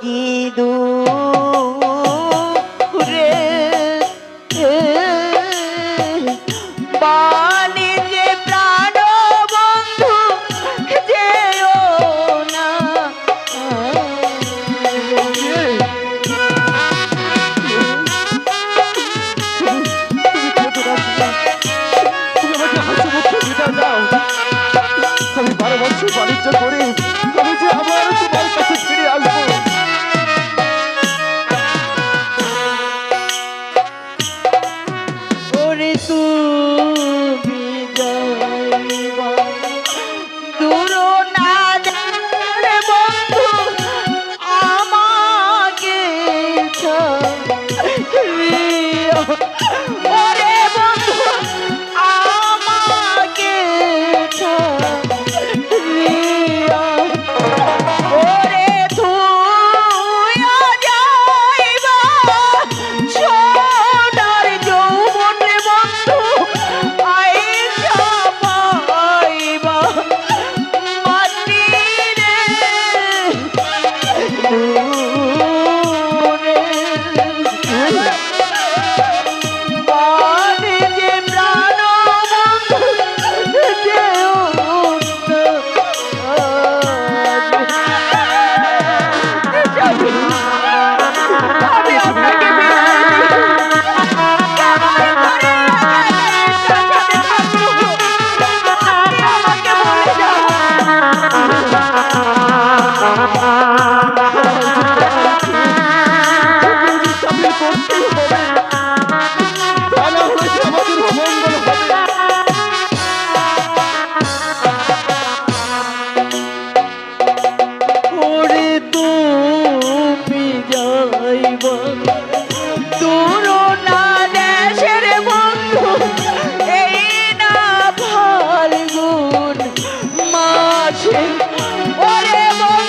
কি দূর ওরে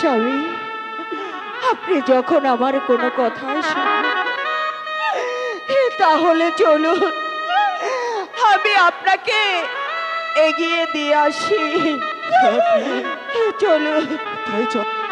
স্বামী আপনি যখন আমার কোনো শুনবেন তাহলে চলুন আমি আপনাকে এগিয়ে দিয়ে আসি। চলো তাই চল।